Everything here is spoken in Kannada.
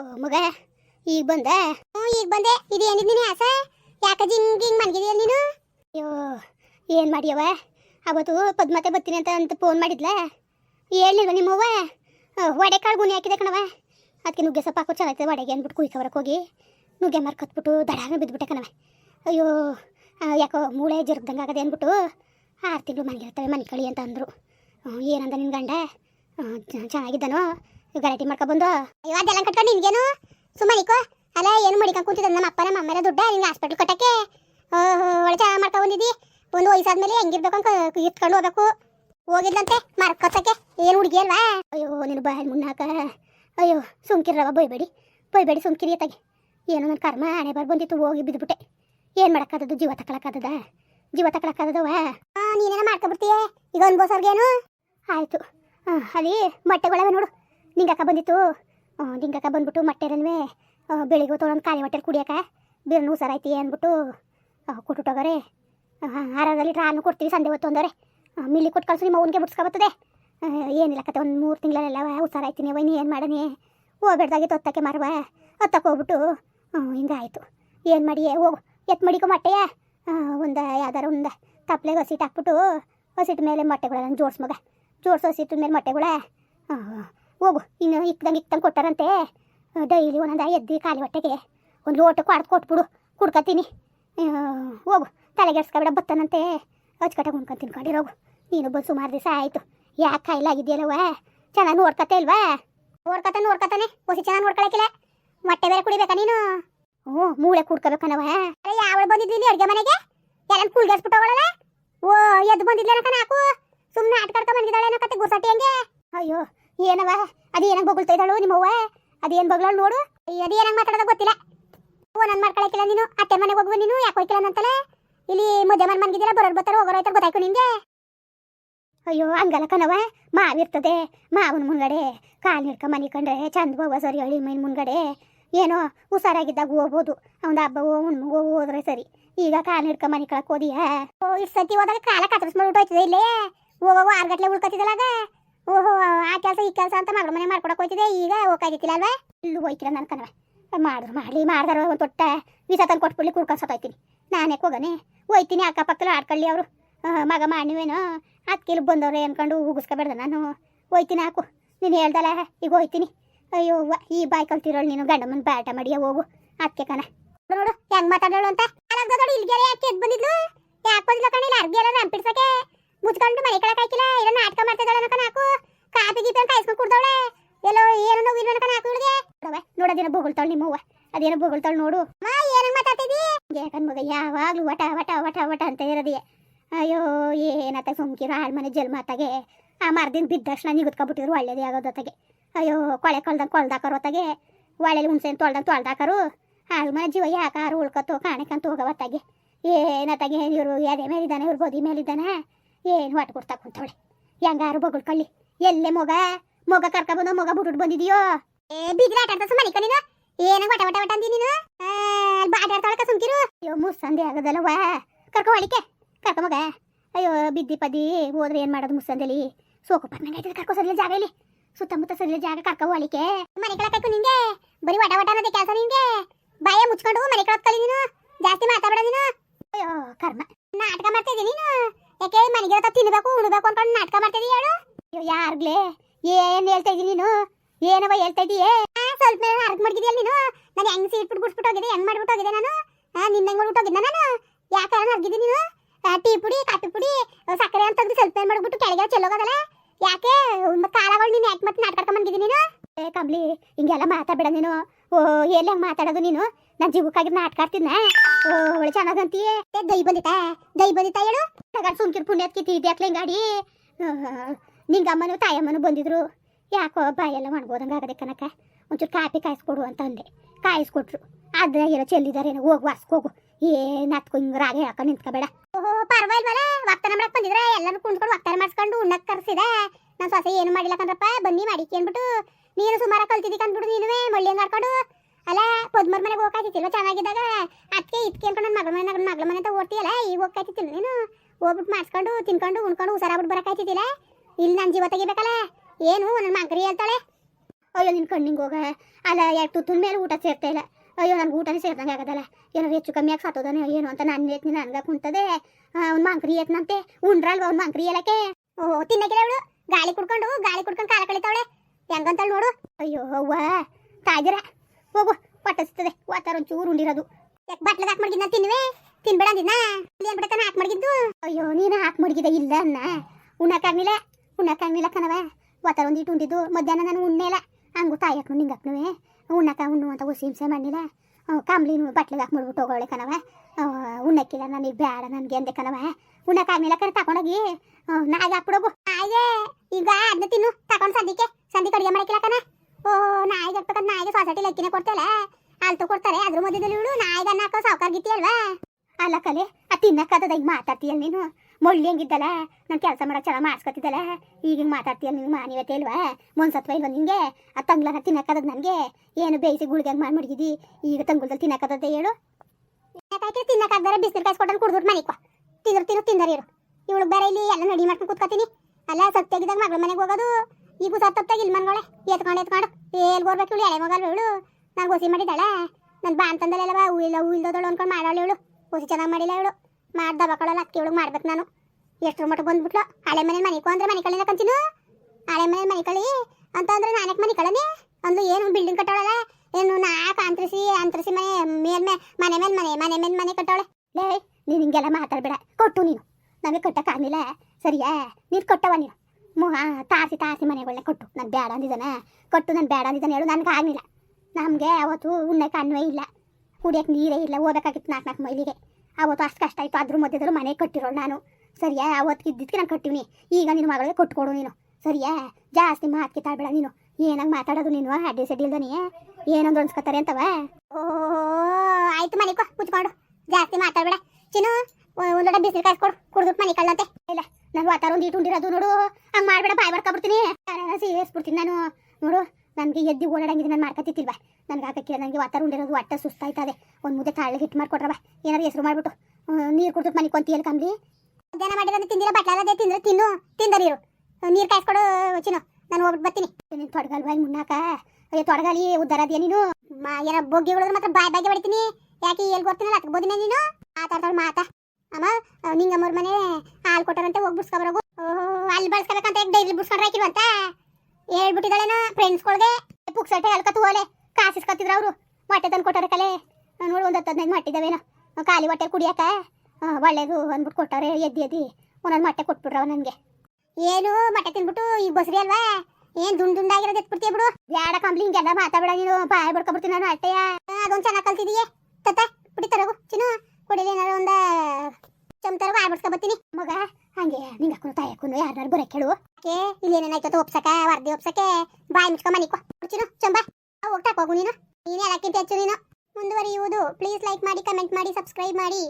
ಓ, ಮಗ, ಈಗ ಬಂದ? ಹ್ಞೂ, ಈಗ ಬಂದೆ. ಇದು ಏನಿದ್ದೀನಿ ಆಸ? ಯಾಕೆ ಜಿಂಗ್ ಹಿಂಗೆ ಮನ್ಗಿದೀಯ ನೀನು? ಅಯ್ಯೋ, ಏನು ಮಾಡ್ಯವ ಅವತ್ತು ಪದ್ಮತೆ ಬರ್ತೀನಿ ಅಂತ ಅಂತ ಫೋನ್ ಮಾಡಿದ್ಲ? ಹೇಳಿಲ್ವ ನಿಮ್ಮವ್ವ? ಒಡೆ ಕಾಳು ಗುಣಿ ಹಾಕಿದೆ ಕಣವ ಅದಕ್ಕೆ ನುಗ್ಗೆ ಸೊಪ್ಪು ಹಾಕೋ ಚೆನ್ನಾಗ್ತದೆ ವಡೆಗೆ ಅಂದ್ಬಿಟ್ಟು ಕುಯ್ಕವರಕ್ಕೆ ಹೋಗಿ. ನುಗ್ಗೆ ಮರ ಕತ್ಬಿಟ್ಟು ದಡಾಗ ಬಿದ್ದುಬಿಟ್ಟೆ ಕಣವ ಅಯ್ಯೋ ಯಾಕೋ ಮೂಳೆ ಜರುಗ್ದಂಗೆ ಆಗದೆ ಅಂದ್ಬಿಟ್ಟು ಆರು ತಿಂಗಳು ಮನೆಗಿರ್ತವೆ ಮನೆ ಕಳಿ ಅಂತ ಅಂದರು. ಏನಂದ ನಿನ್ನ ಗಂಡ? ಚೆನ್ನಾಗಿದ್ದಾನೋ? ಗಲಾಟೆ ಮಾಡ್ಕೊಬಂದು ಅಯ್ಯೋ, ಅದೆಲ್ಲ ಕಟ್ಕೊಂಡು ನಿನ್ಗೇನು? ಸುಮ್ಮನಿಕೋ ಅಲ್ಲ, ಏನು ಮಡಿಕೊಂಡು ಕೂತಿದ್ದ ನಮ್ಮ ಅಪ್ಪ ನಮ್ಮ ಅಮ್ಮನ ದುಡ್ಡ ನಿಂಗೆ ಹಾಸ್ಪಿಟ್ಲ್ ಕಟ್ಟಕ್ಕೆ? ಒಳ್ಳೆ ಚೆನ್ನಾಗಿ ಮಾಡ್ಕೊಬಂದಿದ್ದಿ ಒಂದು ವಯಸ್ಸಾದ್ಮೇಲೆ ಹೆಂಗಿರ್ಬೇಕು ಅಂತ ಇಟ್ಕೊಂಡು ಹೋಗ್ಬೇಕು. ಹೋಗಿದ್ಲಂತೆ ಮಾರ್ಕೊತಕ್ಕೆ ಏನು ಹುಡುಗಿ ಅಲ್ವಾ? ಅಯ್ಯೋ, ನೀನು ಬಾಯ್ ಮುನ್ನಾಕ. ಅಯ್ಯೋ ಸುಮ್ಕಿರವ ಬೈಬೇಡಿ. ಬೈಬೇಡಿ ಸುಮ್ಕಿರಿ ತಗೆ ಏನೋ ನನ್ನ ಕರ್ಮ ಹಣೆ ಬಾರ್ ಬಂದಿತ್ತು, ಹೋಗಿ ಬಿದ್ದುಬಿಟ್ಟೆ ಏನು ಮಾಡೋಕ್ಕಾದದ್ದು, ಜೀವ ತಕೊಳಕ್ಕಾದದ ಜೀವ ತಕೊಳಕ್ಕಾದದವ ನೀನೇನ ಮಾಡ್ಕೊಬಿಡ್ತೀಯ? ಈಗ ಅನ್ಬೋಸರ್ಗೇನು ಆಯಿತು. ಹಾಂ ಅಲ್ಲಿ ಮೊಟ್ಟೆಗಳವೆ ನೋಡು. ನಿಂಗಕ್ಕ ಬಂದಿತ್ತು. ಆ, ನಿಂಗಕ್ಕ ಬಂದ್ಬಿಟ್ಟು ಮಟ್ಟೆರನ್ವೇ ಬೆಳಿಗ್ಗೆ ತೊಗೊಂಡು ಖಾಲಿ ಹೊಟ್ಟೆಲಿ ಕುಡಿಯಕ ಬಿರ್ನು ಹುಷಾರಾಯ್ತಿ ಅಂದ್ಬಿಟ್ಟು ಕೊಟ್ಟುಟೋಗರೆ ಅರ್ಧ ಲೀಟ್ರ್ ಹಾಲು ಕೊಡ್ತೀವಿ ಸಂಜೆ ಹೊತ್ತು ಅಂದವ್ರೆ ಆ, ಮಿಲ್ಲಿ ಕೊಟ್ಟು ಕಳಿಸು ನಿಮ್ಮ ಅವ್ನಿಗೆ ಬಿಡ್ಸ್ಕೊಬತ್ತದೆ ಏನಿಲ್ಲ ಕತೆ ಒಂದು ಮೂರು ತಿಂಗಳಲ್ಲೆಲ್ಲ ಹುಷಾರಾಯ್ತೀನಿ ವೈನಿ ಏನು ಮಾಡನಿ ಹೋಗ್ಬೇಡ್ದಾಗಿತ್ತು ಹೊತ್ತಕ್ಕೆ ಮರವ. ಹೊತ್ತಕ್ಕೆ ಹೋಗ್ಬಿಟ್ಟು ಹಿಂಗಾಯಿತು ಏನು ಮಾಡಿ ಹೋಗು. ಎತ್ತು ಮಡಿಕೊ ಮೊಟ್ಟೆಯ. ಒಂದು ಯಾವ್ದಾರು ಒಂದು ತಪ್ಲೆಗೆ ಹಸಿಟ್ಟು ಹಾಕ್ಬಿಟ್ಟು ಹಸಿಟ್ಟು ಮೇಲೆ ಮೊಟ್ಟೆಗಳನ್ನ ನಾನು ಮಗ. ಜೋಡಿಸೋ ಹಸಿಟ್ಟು ಮೇಲೆ ಮೊಟ್ಟೆಗಳ ಹೋಗು, ಇನ್ನು ಇಕ್ಕದಂಗೆ ಇಕ್ಕದಂಗೆ ಕೊಟ್ಟಾರಂತೆ. ಡೈಲಿ ಒಂದೊಂದು ಎದ್ದು ಖಾಲಿ ಹೊಟ್ಟೆಗೆ. ಒಂದು ಲೋಟ ಕೊಡ್ದು ಕೊಟ್ಬಿಡು ಕುಡ್ಕೊತೀನಿ ಹೋಗು ತಲೆಗೆಡ್ಸ್ಕೊಬೇಡ ಬತ್ತನಂತೆ. ಅಚ್ಕಟ್ಟಾಗಿ ಉಣ್ಕೊಂಡು ತಿನ್ಕೊಂಡಿರೋಗು ನೀನು ಬಂದು ಸುಮಾರು ದಿವಸ ಆಯಿತು. ಯಾಕೆ ಖಾಯಿಲೆ ಆಗಿದೆಯಲ್ಲವ ಚೆನ್ನಾಗಿ ನೋಡ್ಕತ್ತೆ ಇಲ್ವಾ? ನೋಡ್ಕತ ನೋಡ್ಕತಾನೆ ಹೊಸಿ ಚೆನ್ನಾಗಿ ನೋಡ್ಕೊಳಕಿಲ್ಲ. ಮೊಟ್ಟೆ ಬೇರೆ ಕುಡಿಬೇಕಾ ನೀನು? ಹ್ಞೂ, ಮೂಳೆ ಕುಡ್ಕೋಬೇಕನವ ಅರೆ, ಯಾವಳು ಬಂದಿದ್ದೀನಿ ಅಡುಗೆ ಮನೆಗೆ? ಎಲ್ಲ ಕುಳ್ಗೆಸ್ಬಿಟ್ಟು ಹೋಗಲ್ಲ ಓ, ಎದ್ದು ಬಂದಿದ್ಲೇನ ನಾಕು ಸುಮ್ಮನೆ ಆಟ ಬಂದಿದ್ದಾಳೆ ಅನ್ನೋ ಕತೆ ಹಂಗೆ? ಅಯ್ಯೋ ಏನವ? ಅದೇನಂಗ್ ಬೊಗಳ್ತಾ ಇದ್ದಾಳು ನಿಮ್ಮವ್ವ? ಅದೇನ್ ಬಗ್ಲಾಳು ನೋಡು. ಅದೇನಂಗ್ ಮಾತಾಡೋದ ಗೊತ್ತಿಲ್ಲ. ಓ ನನ್ ಮಾಡ್ಕೊಳಕಿಲ್ಲ ನೀನು? ಅತ್ತೆ ಮನೆಗೆ ಹೋಗುವ ನೀನು? ಯಾಕೆ ಹೋಯ್ಕಿಲ್ಲ ಅಂತಲೇ ಇಲ್ಲಿ ಮದುವೆ ಮನೆ ಮನ್ಗಿದ್ದೀರ ಬರೋರ್ ಬರ್ತಾರ, ಹೋಗೋರು ಹೋಯ್ತಾರ ಗೊತ್ತಾಯ್ತು ನಿಂಗೆ? ಅಯ್ಯೋ, ಹಂಗಲ್ಲ ಕಣವ ಮಾವಿರ್ತದೆ ಮಾವನ ಮುನ್ಗಡೆ ಕಾಲು ಹಿಡ್ಕ ಮನೆ ಕಂಡ್ರೆ ಚಂದ ಹೋಗ ಸರಿ ಹಳ್ಳಿ ಮೈನ್ ಮುನ್ಗಡೆ ಏನೋ ಹುಷಾರಾಗಿದ್ದಾಗ ಹೋಗ್ಬೋದು. ಅವ್ನ ಹಬ್ಬ ಹುಣ್ಮು ಹೋದ್ರೆ ಸರಿ. ಈಗ ಕಾಲು ಹಿಡ್ಕ ಮನೆ ಕಳಕ್ ಹೋದಿಯಾ ಓ, ಇಷ್ಟು ಸತಿ ಹೋದಾಗ ಕಾಲ ಕತ್ತರಿಸ್ಕೊಂಡು ಹೋಯ್ತದೆ ಇಲ್ಲೇ? ಹೋಗೋ ಆರು ಗಂಟ್ಲೆ ಉಳ್ಕೊತಿದ್ದಲ್ಲ ಓಹೋ, ಆ ಕೆಲಸ ಈ ಕೆಲಸ ಅಂತ ಮಗಳ ಮನೆ ಮಾಡ್ಕೊಡಕ್ ಹೋಯ್ತಿದೆ, ಈಗ ಹೋಗಾಗಿತ್ತಿಲ್ಲ ಅಲ್ವಾ? ಇಲ್ಲೂ ಹೋಯ್ತಿಲ್ಲ ನನ್ನ ಕಣವ ಮಾಡಿದ್ರು, ಮಾಡಲಿ, ಮಾಡ್ದಾರ, ಒಂದು ತೊಟ್ಟ ವಿಸ ತಂದು ಕೊಟ್ಬಿಡ್ಲಿ, ಕುಡ್ಕೊಂಡು ಸತ್ತೋಯ್ತೀನಿ. ನಾನೇ ಹೋಗನೆ. ಹೋಯ್ತೀನಿ, ಅಕ್ಕಪಕ್ಕದಲ್ಲಿ ಆಡ್ಕೊಳ್ಳಿ ಅವರು. ಮಗ ಮಾಡಿವೇನೋ ಇಲ್ಲಿ ಬಂದವ್ರೆ ಅನ್ಕೊಂಡು ಉಗಿಸ್ಕೊಬೇಡ್ದ ನಾನು. ಹೋಯ್ತೀನಿ, ಹಾಕು. ನೀನು ಹೇಳ್ದಲ್ಲ, ಈಗ ಹೋಯ್ತೀನಿ. ಅಯ್ಯೋ ಈ ಬಾಯ್ ಕಲ್ತಿರೋಳು ನೀನು, ಗಂಡಮ್ಮನ ಬ್ಯಾಟ ಮಾಡಿಯ ಹೋಗು. ಅದಕ್ಕೆ ಕಣ. ನೋಡು ಹೆಂಗ್ ಮಾತಾಡೋಳು ಅಂತ? ಅಲಾಗ್ದ ನೋಡಿ, ಇಲ್ಲಿ ಯಾಕೆ ಎದ್ದು ಬಂದಿದ್ಲು. ಯಾಕೆ ಬಂದಿಲ್ಲ ಕಣ, ಇಲ್ಲ ಅರ್ಗೆ ರಂಪಿಡ್ಸಕ್ಕೆ ಮುಚ್ಕೊಂಡು ಮನೆ ಕಳಕ್ ಹಾಕಿಲ್ಲ ಏನೋ ನಾಟಕ ಮಾಡ್ತಿದ್ದಾಳೆ ಕಣ ಹಾಕು ಕಾಪಿ ಗೀಪಿ ಅಂತ ಕಾಯಿಸ್ಕೊಂಡು ಕುಡ್ದವಳೆ ಎಲ್ಲೋ ಏನೋ ನೋವು ಇಲ್ಲ ಕಣ ಹಾಕು ಇವಳಿಗೆ ನೋಡೋದೇನೋ ಬೊಗಳ್ತಾಳು ನಿಮ್ಮವ್ವ ಅದೇನೋ ಬೊಗಳ್ತಾಳ ನೋಡು. ಮಾ, ಏನಂಗ್ ಮಾತಾಡ್ತಿದಿ? ಯಾಕಂದ್ ಮಗ, ಯಾವಾಗ್ಲೂ ವಟ ವಟ ವಟ ವಟ ಅಂತ ಇರೋದಿಯೇ ಅಯ್ಯೋ, ಏನತ್ತ ಸುಮ್ಕಿರೋ ಹಾಳು ಮನೆ ಜಲ್ ಮಾತಾಗೆ. ಆ ಮರದಿಂದ ಬಿದ್ದ ತಕ್ಷಣ ನಿಗುತ್ಕೊಬಿಟ್ಟಿದ್ರು ಒಳ್ಳೇದೇ ಆಗೋದೊತ್ತಗೆ ಅಯ್ಯೋ, ಕೊಳೆ ಕೊಳ್ದಂಗೆ ಕೊಳ್ದಾಕರು ಹೊತ್ತಾಗೆ ಒಳ್ಳೆಲಿ ಹುಣ್ಸೆನ್ ತೊಳ್ದಂಗೆ ತೊಳ್ದಾಕರು. ಹಾಳು ಮನೆ ಜೀವ ಯಾಕಾರು ಉಳ್ಕೊತೋ ಕಾಣಕಂತ ಹೋಗವತ್ತಾಗೆ ಏನತ್ತಾಗೆ ಇವರು ಎದೆ ಮೇಲಿದ್ದಾನೆ, ಇವ್ರು ಗೋದಿ ಮೇಲಿದ್ದಾನೆ? ಏನು ಹೊಟ್ಟು ಕೊಡ್ತಾ ಕುಂತವಳೆ? ಹೆಂಗಾರು ಬಗಳ್ಕೊಳ್ಳಿ. ಎಲ್ಲೇ ಮೊಗ? ಮೊಗ ಕರ್ಕೊಬಂದು ಮೊಗ ಬಿಟ್ಬಿಟ್ಟು ಬಂದಿದೆಯೋ? ಏ ಬಿದ್ರೆ ಆಟ ನೀನು? ಏನ ವಟ ವಟ ವಟ ಅಂದಿ ನೀನು? ಬಾಟ ಆಡ್ತಾಳಕ ಸುಮ್ಕಿರು. ಅಯ್ಯೋ ಮುಸ್ಸಂದೆ ಆಗದಲ್ಲವಾ ಕರ್ಕೊ ಹೊಳಿಕೆ ಕರ್ಕೊ ಮಗ. ಅಯ್ಯೋ, ಬಿದ್ದಿ ಪದ್ದಿ ಹೋದ್ರೆ ಏನ್ ಮಾಡೋದು ಮುಸ್ಸಂದೆಲಿ ಸೋಕು ಪರ್ನಂಗೆ ಆಯ್ತದೆ ಕರ್ಕೊ ಸರಿಯ ಜಾಗ ಇಲ್ಲಿ. ಸುತ್ತಮುತ್ತ ಸರಿಯ ಜಾಗ ಕರ್ಕೊ ಹೊಳಿಕೆ ಮನೆ ಕಳಕೈಕು ನಿಂಗೆ. ಬರೀ ವಟ ವಟ ಅನ್ನೋದೇ ಕೆಲಸ ನಿಂಗೆ. ಬಾಯ ಮುಚ್ಕೊಂಡು ಮನೆ ಕಳಕ್ಕಲಿ ನೀನು. ಜಾಸ್ತಿ ಮಾತಾಡಬೇಡ ನೀನು. ಅಯ್ಯೋ, ಕರ್ಮ. ನಾಟಕ ಮಾಡ್ತಾ ಇದೀಯ ನೀನು? ಯಾಕೆ ಮನೆಗೆ ತಿನ್ನಬೇಕು ಉಣ್ಬೇಕು ಅನ್ಕೊಂಡು ನಾಟಕ ಮಾಡ್ತಾ ಇದೀಯ ಹೇಳು? ಅಯ್ಯೋ, ಯಾರ್ಗ್ಲೇ? ಏನ್ ಹೇಳ್ತಾ ಇದೀನಿ ನೀನು? ಏನವ ಹೇಳ್ತಾ ಇದೀಯೇ? ಸ್ವಲ್ಪ ಅರ್ಥ ಮಡಗಿದ್ಯಲ್ಲ ನೀನು? ನಾನು ಹೆಂಗ್ ಸೀಟ್ಬಿಟ್ಟು ಬಿಡ್ಸ್ಬಿಟ್ಟು ಹೋಗಿದೆ ಹೆಂಗ್ ಮಾಡ್ಬಿಟ್ಟು ಹೋಗಿದೆ ನಾನು? ನಿನ್ನ ಹೆಂಗ್ ಮಾಡ್ಬಿಟ್ಟು ಹೋಗಿದ್ದೆ ನಾನು? ಯಾಕೆ ಅರ್ಗಿದ್ದೆ ನೀನು? ಟೀ ಪುಡಿ, ಕಾಫಿ ಪುಡಿ ಸಕ್ಕರೆ ಅಂತ ತೆಗೆದು ಸ್ವಲ್ಪ ಮಾಡ್ಬಿಟ್ಟು ಕೆಳಗೆ ಚೆಲ್ಲೋಗೋದಲ್ಲ ಯಾಕೆ? ಕಾಲಗಳು ನೀನು ಯಾಕೆ ಮತ್ತೆ ನಾಟಕ ಬಂದಿದ್ದೀನಿ ನೀನು? ಏ ಕಂಬ್ಲಿ ಹಿಂಗೆಲ್ಲ ಮಾತಾಡಬೇಡ ನೀನು. ಓ, ಎಲ್ಲಿ ಹಂಗೆ ಮಾತಾಡೋದು ನೀನು? ನಾನು ಜೀವಕ್ಕಾಗಿ ನಾಟಕ ಆಡ್ತಿದ್ನ? ಓ, ಒಳ್ಳೆ ಚೆನ್ನಾಗಂತೀಯೇ ದೈ ಬಂದಿತಾ? ದೈ ಬಂದಿತಾ ಹೇಳು? ಸುಮ್ಕಿರ್ ಪುಣ್ಯಕ್ಕೆ ತೀಟಿ ಹಾಕ್ಲಿ ಗಾಡಿ ನಿಂಗಮ್ಮನು ತಾಯಮ್ಮನು ಬಂದಿದ್ರು. ಯಾಕೋ ಬಾಯೆಲ್ಲ ಆಗದೆ ಕನಕ ಒಂಚೂರು ಕಾಪಿ ಕಾಯಿಸ್ಕೊಡು ಅಂತ ಅಂದೆ. ಕಾಯಿಸ್ಕೊಟ್ರು. ಆದ್ರೆ ಏನೋ ಚೆಲ್ಲಿದಾರೇನೋ ಹೋಗು ವಾಸ್ಕೋಗು ಏನ್ ಹತ್ಕೊ ಹಿಂಗ್ ರಾಗ ಹಾಕೊಂಡು ನಿಂತ್ಕೋಬೇಡ. ಓಹೋ ಪರವಾಗಿಲ್ವಲ್ಲ ವಕ್ತಾನ ಮಾಡಕ್ ಬಂದಿದ್ರೆ? ಎಲ್ಲರೂ ಕುಂತ್ಕೊಂಡು ವಕ್ತಾರ ಮಾಡಿಸ್ಕೊಂಡು ಉಣ್ಣಕ್ ಕರ್ಸಿದೆ. ನಾನು ಸೊಸೆ ಏನು ಮಾಡಿಲ್ಲ ಕಂದ್ರಪ್ಪ ಬನ್ನಿ ಮಾಡಿ ಅಂದ್ಬಿಟ್ಟು, ನೀನು ಸುಮಾರ ಕಲ್ತಿದ್ದಿ ಕಂದ್ಬಿಡು ನೀನುವೆ ಮಳ್ಳಿ ಹಂಗೆ ಆಡ್ಕೊಂಡು. ಅಲ್ಲ ಪದ್ಮರ್ ಮನೆಗೆ ಹೋಗಾಕಿತ್ತಿಲ್ವ ಚೆನ್ನಾಗಿದ್ದಾಗ? ಅದಕ್ಕೆ ಇದಕ್ಕೆ ಅನ್ಕೊಂಡು ನನ್ನ ಮಗಳ ಮನೆ ನನ್ನ ಮಗಳ ಮನೆ ಅಂತ ಓಡ್ತೀಯಲ್ಲ, ಈಗ ಹೋಗ್ಕಾಯ್ತಿತ್ತಿಲ್ಲ ನೀನು? ಹೋಗ್ಬಿಟ್ಟು ಮಾಡಿಸ್ಕೊಂಡು, ತಿನ್ಕೊಂಡು, ಉಣ್ಕೊಂಡು, ಹುಷಾರಾಗ್ಬಿಟ್ಟು ಬರಕಾಯ್ತಿದ್ದಿಲ್ಲ ಇಲ್ಲಿ ನನ್ನ ಜೀವ ತೆಗಿಬೇಕಲ್ಲ? ಏನು ನನ್ನ ಮಂಕರಿ ಹೇಳ್ತಾಳೆ? ಅಯ್ಯೋ ನಿನ್ನ ಕಣ್ಣಿಂಗೆ ಹೋಗ. ಅಲ್ಲ ಎರಡು ತುತ್ತಿನ ಮೇಲೆ ಊಟ ಸೇರ್ತಾ ಇಲ್ಲ? ಅಯ್ಯೋ, ನನಗೆ ಊಟನೇ ಸೇರ್ದಂಗೆ ಆಗೋದಲ್ಲ. ಏನೋ ಹೆಚ್ಚು ಕಮ್ಮಿ ಆಗಿ ಸತ್ತೋದಾನೆ, ಏನು ಅಂತ ನಾನು ಏತ್ನಿ ನನಗೆ ಕುಂತದೆ. ಅವ್ನು ಮಂಕರಿ ಏತ್ನಂತೆ? ಉಂಡ್ರಲ್ವ ಅವ್ನು ಮಂಕರಿ ಏಲಕ್ಕೆ? ಓ, ತಿನ್ನಕ್ಕಿಲ್ಲ ಅವಳು ಗಾಳಿ ಕುಡ್ಕೊಂಡು ಗಾಳಿ ಕುಡ್ಕೊಂಡು ಕಾಲ ಕಳಿತಾವಳೆ. ಹೆಂಗಂತಳು ನೋಡು. ಅಯ್ಯೋ, ಅವ್ವ. ತಾಯ್ದಿರ, ಹೋಗು. ಪಟ್ಟಿಸ್ತದೆ ವಾತಾರ ಒಂಚೂರು ಉಂಡಿರೋದು. ಯಾಕೆ ಬಟ್ಲಗೆ ಹಾಕಿ ಮಡಗಿದ್ನ? ತಿನ್ನುವೆ. ತಿನ್ಬೇಡ ಅಂದಿದ್ನ? ಏನ್ ಹಾಕಿ ಮಡಗಿದ್ದು? ಅಯ್ಯೋ, ನೀನು ಹಾಕಿ ಮಡಗಿದ ಇಲ್ಲ ಅನ್ನ. ಉಣ್ಣಕ್ಕಾಗ್ಲಿಲ್ಲ. ಉಣ್ಣಕ್ಕಾಗ್ಲಿಲ್ಲ ಕಣವ ವಾತಾರ ಒಂದಿಟ್ಟು ಉಂಡಿದ್ದು, ಮಧ್ಯಾಹ್ನ ನಾನು ಉಣ್ಣೆಲ್ಲ. ಹಂಗು ತಾಯಿ ಹಾಕ್ನು ಉಣ್ಣಕ ಹಾಕ್ನುವೆ ಉಣ್ಣಕ್ಕ ಉಣ್ಣು ಅಂತ ಹುಸಿ ಹಿಂಸೆ ಮಾಡಿಲ್ಲ ಕಾಮ್ಲಿನು ಬಟ್ಲಿಗೆ ಹಾಕಿ ಮಾಡ್ಬಿಟ್ಟು ಹೋಗೋಳೆ ಕಣವ ಉಣ್ಣಕ್ಕಿಲ್ಲ ನನಗೆ ಬೇಡ ನನಗೆ ಅಂದೆ ಕಣವ ಉಣ್ಣಕ್ಕಾಗ್ಲಿಲ್ಲ ಕರೆ ತಗೊಂಡೋಗಿ ನಾಯಿಗೆ ಹಾಕ್ಬಿಡೋಗು. ನಾಯಿಗೆ ಈಗ ಅದನ್ನ ತಿನ್ನು ತಗೊಂಡು ಸಂದಿಕೆ ಸಂದಿಗೆ ಅಡುಗೆ ಮಾಡಕ್ಕಿಲ್ಲ ಕಣ. ಓ ನಾಯಿಗೆ ಹಾಕ್ಬೇಕಂತ ನಾಯಿಗೆ ಸೊಸೈಟಿ ಲೆಕ್ಕಿನ ಕೊಡ್ತಲ್ಲ ಅಲ್ತು ಕೊಡ್ತಾರೆ ಅದ್ರ ಮಧ್ಯದಲ್ಲಿ ಇವಳು ನಾಯಿಗೆ ಅನ್ನ ಹಾಕೋ ಸಾವುಕಾರ ಅಲ್ವಾ? ಅಲ್ಲ ಕಲೆ ಆ ತಿನ್ನಕ್ಕದ ಈಗ ಮಾತಾಡ್ತೀಯಲ್ಲ ನೀನು? ಮೊಳ್ಳಿ ಹೆಂಗಿದ್ದಲ್ಲ? ನಾನು ಕೆಲಸ ಮಾಡೋ ಚೆನ್ನಾಗಿ ಮಾಡಿಸ್ಕೊತಿದ್ದಲ್ಲ. ಈಗ ಹಿಂಗೆ ಮಾತಾಡ್ತೀಯಲ್ಲ ನೀನು? ಮಾನವತೆ ಇಲ್ವಾ ಮನ್ಸತ್ವ ಇಲ್ವಾ ನಿಮಗೆ ಆ ತಂಗ್ಲನ ತಿನ್ನಕ್ಕದ ನನಗೆ? ಏನು ಬೇಯಿಸಿ ಗುಳಿಗೆ ಮಾಡಿ ಮಡಗಿದಿ? ಈಗ ತಂಗುಲ್ದಲ್ಲಿ ತಿನ್ನಕ್ಕದ ಹೇಳು. ತಿನ್ನಕ್ಕಾಗ್ದಾರೆ ಬಿಸಿಲು ಕಾಯಿಸ್ಕೊಟ್ಟು ಕುಡ್ದು ಮನೆಗೆ ತಿಂದ್ರು, ತಿನ್ನು, ತಿಂದರೆ ಇರು. ಇವಳು ಬೇರೆ ಇಲ್ಲಿ ಎಲ್ಲ ನಡಿ ಮಾಡ್ಕೊಂಡು ಕೂತ್ಕೊತೀನಿ. ಅಲ್ಲ ಸತ್ತಾಗಿದ್ದಾಗ ಮಗಳ ಮನೆಗೆ ಹೋಗೋದು. ಈಗ ಸತ್ತಾಗ ಇಲ್ಲಿ ಮನ್ಗೊಳೆ. ಎತ್ಕೊಂಡು ಎತ್ಕೊಂಡು. ಎಲ್ಲಿ ಬರ್ಬೇಕು ಇವಳು, ಎಳೆ ಮಗಲ್ ಇವಳು. ನಾನು ಗೋಸಿ ಮಾಡಿದ್ದಾಳೆ. ನನ್ನ ಬಾ ಅಂತಂದಲ್ಲ ಹೂ ಇಲ್ಲ, ಹೂ ಇಲ್ದೋದಳು ಅನ್ಕೊಂಡು ಮಾಡೋಳು ಇವಳು. ಗೋಸಿ ಚೆನ್ನಾಗಿ ಮಾಡಿಲ್ಲ ಇವಳು. ಮಾಡ್ದ ಬಕ್ಕಳಲ್ಲ ಅಕ್ಕಿ ಒಳಗೆ ಮಾಡ್ಬೇಕು ನಾನು. ಎಷ್ಟರ ಮಟ್ಟ ಬಂದ್ಬಿಟ್ಲು? ಹಳೆ ಮನೆ ಮನೆ ಅಂದ್ರೆ ಮನೆ ಕಳಿನ ಕಂತಿನು ಹಳೆ ಮನೆ ಮನೆ ಕಳಿ? ಅಂತ ಅಂದ್ರೆ ಮನೆ ಕಳನೆ? ಅಂದ್ಲು, ಏನು ಬಿಲ್ಡಿಂಗ್ ಕಟ್ಟೋಳಲ್ಲ? ಏನು ನಾಲ್ಕು ಅಂತರಿಸಿ ಅಂತರಿಸಿ ಮನೆ ಮೇಲ್ಮೆ ಮನೆ ಮೇಲೆ ಮನೆ ಮನೆ ಮೇಲೆ ಮನೆ ಕಟ್ಟೋಳೆ. ಲೇ, ನೀನು ಹಿಂಗೆಲ್ಲ ಮಾತಾಡ್ಬೇಡ. ಕೊಟ್ಟು ನೀನು. ನನಗೆ ಕಟ್ಟಕ್ಕಾಗಲಿಲ್ಲ ಸರಿಯಾ? ನೀನು ಕೊಟ್ಟವ ನೀನು. ಮುಹ ತಾಸಿ ತಾಸಿ ಮನೆಗಳನ್ನ ಕೊಟ್ಟು. ನಾನು ಬೇಡ ಅಂದಿದ್ದಾನೆ. ಕೊಟ್ಟು ನಾನು ಬೇಡ ಅಂದಿದ್ದಾನೆ ಹೇಳು. ನನಗೆ ಆಗಲಿಲ್ಲ. ನಮಗೆ ಅವತ್ತು ಉಣ್ಣಕ್ಕೆ ಅನ್ನವೇ ಇಲ್ಲ. ಕುಡಿಯೋಕೆ ನೀರೇ ಇಲ್ಲ. ಹೋಗ್ಬೇಕಾಗಿತ್ತು ನಾಲ್ಕು ನಾಲ್ಕು ಮೈಲಿಗೆ. ಅವತ್ತು ಅಷ್ಟು ಕಷ್ಟ ಆಯಿತು. ಅದ್ರ ಮಧ್ಯದಲ್ಲೂ ಮನೆ ಕಟ್ಟಿರೋಳು ನಾನು. ಸರಿಯಾ? ಅವತ್ತು ಇದ್ದಿದ್ದಕ್ಕೆ ನಾನು ಕಟ್ಟಿವ್ನಿ. ಈಗ ನಿನ್ನ ಮಗಳಿಗೆ ಕೊಟ್ಕೊಡು ನೀನು. ಸರಿಯಾ? ಜಾಸ್ತಿ ಮಾತು ಕಿತ್ತಾಡ್ಬೇಡ ನೀನು. ಏನಂಗೆ ಮಾತಾಡೋದು ನೀನು? ಅಡ್ಡಿ ಸಡಿಲ್ದನಿ ಏನೊಂದು ಅನ್ಸ್ಕೊತಾರೆ ಅಂತವ? ಓ ಆಯ್ತು ಮನೆ ಕೊ, ಕುತ್ಕೊಂಡು. ಜಾಸ್ತಿ ಮಾತಾಡ್ಬೇಡ. ಚಿನ್ನು ಒಂದು ಲೋಟ ಬಿಸಿಲು ಕಾಯಿಸ್ಕೊಡು. ಕುಡ್ದು ಮನೆ ಕಳ್ಳಂತೆ. ಇಲ್ಲ, ನಾನು ವಾತಾವರಣ ಒಂದು ಇಟ್ಟು ಉಂಡಿರೋದು ನೋಡು. ಹಂಗೆ ಮಾಡ್ಬೇಡ, ಬಾಯ್ ಬರ್ಕೊಬಿಡ್ತೀನಿ ಸೇರಿಸ್ಬಿಡ್ತೀನಿ ನಾನು. ನೋಡು ನನಗೆ ಎದ್ದು ಓಡಾಡಂಗಿದ್ದು ನಾನು ಮಾಡ್ಕೊತಿತ್ತಿಲ್ವಾ ನನಗೆ ಹಾಕಕ್ಕೆ ನನಗೆ ವಾತಾರ ಉಂಡಿರೋದು ಒಟ್ಟ ಸುಸ್ತಾಯ್ತದೆ. ಒಂದು ಮುದ್ದೆ ತಾಳೆ ಹಿಟ್ಟು ಮಾಡ್ಕೊಟ್ರವ ಏನಾದ್ರು ಹೆಸರು ಮಾಡಿಬಿಟ್ಟು. ನೀರು ಕುಡ್ದು ಮನೆ ಕೊಂತಿಯಲ್ಲಿ ಕಂಬ್ಲಿ ಮಧ್ಯಾಹ್ನ ಮಾಡಿದ್ರೆ ತಿಂದಿಲ್ಲ ಬಟ್ಲಾರದೆ ತಿಂದ್ರೆ ತಿನ್ನು ತಿಂದ ನೀರು. ನೀರು ಕಾಯಿಸ್ಕೊಡು ಚಿನ್ನು. ನಾನು ಹೋಗ್ಬಿಟ್ಟು ಬರ್ತೀನಿ. ನಿನ್ನ ತೊಡಗಲ್ವಾ ಬಾಯಿ ಮುನ್ನಾಕ ಅಯ್ಯೋ ತೊಡಗಲಿ ಅದೇ ನೀನು? ಏನ ಏನೋ ಬೊಗ್ಗಿ ಹೊಡೆದ್ರೆ ಮಾತ್ರ ಬಾಯ್ ಬಾಗಿ ಹೊಡಿತೀನಿ. ಯಾಕೆ ಎಲ್ಲಿ ಬರ್ತೀನಲ್ಲ ಅದಕ್ಕೆ ಬೋದಿನ ನೀನು? ಮಾತಾಡ್ತಾಳೆ ಮಾತಾ. ಅಮ್ಮ ನಿಂಗಮ್ಮವ್ರ ಮನೆ ಹಾಲು ಕೊಟ್ಟಾರಂತೆ ಹೋಗಿ ಬಿಡ್ಸ್ಕೊಬರೋಗು ಅಲ್ಲಿ ಬಳಸ್ಕೋಬೇಕಂತ ಡೈಲಿ ಬಿಡ್ಸ್ಕೊಂಡ್ರೆ ಹಾಕಿಲ್ವಂತ ಹೇಳ್ಬಿಟ್ಟಿದ್ದಾಳೇನೋ ಫ್ರೆಂಡ್ಸ್ಗಳಿಗೆ ಪುಕ್ಸಟ್ಟೆ ಹೇಳ್ಕೊತು ಹೋಲೆ ಕಾಸಿಸ್ಕೊತಿದ್ರು ಅವರು. ಹೊಟ್ಟೆ ತಂದು ಕೊಟ್ಟಾರೆ ಕಲೆ. ನೋಡಿ, ಒಂದು ಹತ್ತು ಹದಿನೈದು ಮಟ್ಟಿದ್ದಾವೇನೋ. ಖಾಲಿ ಹೊಟ್ಟೆ ಕುಡಿಯಕ. ಒಳ್ಳೇದು ಅಂದ್ಬಿಟ್ಟು ಕೊಟ್ಟವ್ರೆ, ಎದ್ದಿ ಎದ್ದಿ. ಒಂದೊಂದು ಮೊಟ್ಟೆ ಕೊಟ್ಬಿಟ್ರವ ನನಗೆ. ಏನು, ಮೊಟ್ಟೆ ತಿನ್ಬಿಟ್ಟು ಈ ಬಸ್ರಿ ಅಲ್ವಾ? ಏನು ದುಂಡ್ ದುಂಡಾಗಿರೋದು ಎತ್ಬಿಡ್ತೀಯ ಬಿಡು. ಬ್ಯಾಡ ಕಂಬ್ಲಿ ಹಿಂಗೆಲ್ಲ ಮಾತಾಡ ನೀನು. ಬಾಯ್ ಬಿಡ್ಕೊಬಿಡ್ತೀನಿ ನಾನು ಅಟ್ಟೆಯ ಅದೊಂದು ಚೆನ್ನಾಗಿ ಕಲ್ತಿದೀಯ. ತತ್ತ ಪುಡಿ ತರಗು. ಚಿನ್ನು, ಕುಡಿಲಿ ಏನಾರು ಒಂದು ಚಮತರ ಬಾಯ್ ಬಡ್ಸ್ಕೊಬತ್ತೀನಿ ಮಗ. ಹಂಗೆ. ನಿಂಗೆ ಹಾಕೊಂಡು ತಾಯಿ ಹಾಕೊಂಡು ಯಾರು ಬರೋ ಕೇಳು. ಓಕೆ, ಇಲ್ಲಿ ಏನೇನಾಯ್ತು ಒಪ್ಸಕ, ವರದಿ ಒಪ್ಸಕ್ಕೆ ಬಾಯಿ ಮುಚ್ಕೊ ಮನಿಕೊ ಚಿನ್ನು ಚಂಬ. ಹೋಗ್ತಾಕ ಹೋಗು ನೀನು. ನೀನೇ ಅದಕ್ಕಿಂತ ಹೆಚ್ಚು ನೀನು. ಮುಂದುವರಿಯುವುದು. ಪ್ಲೀಸ್ ಲೈಕ್ ಮಾಡಿ ಕಮೆಂಟ್ ಮಾಡಿ ಸಬ್ಸ್ಕ್ರೈಬ್ ಮಾಡಿ.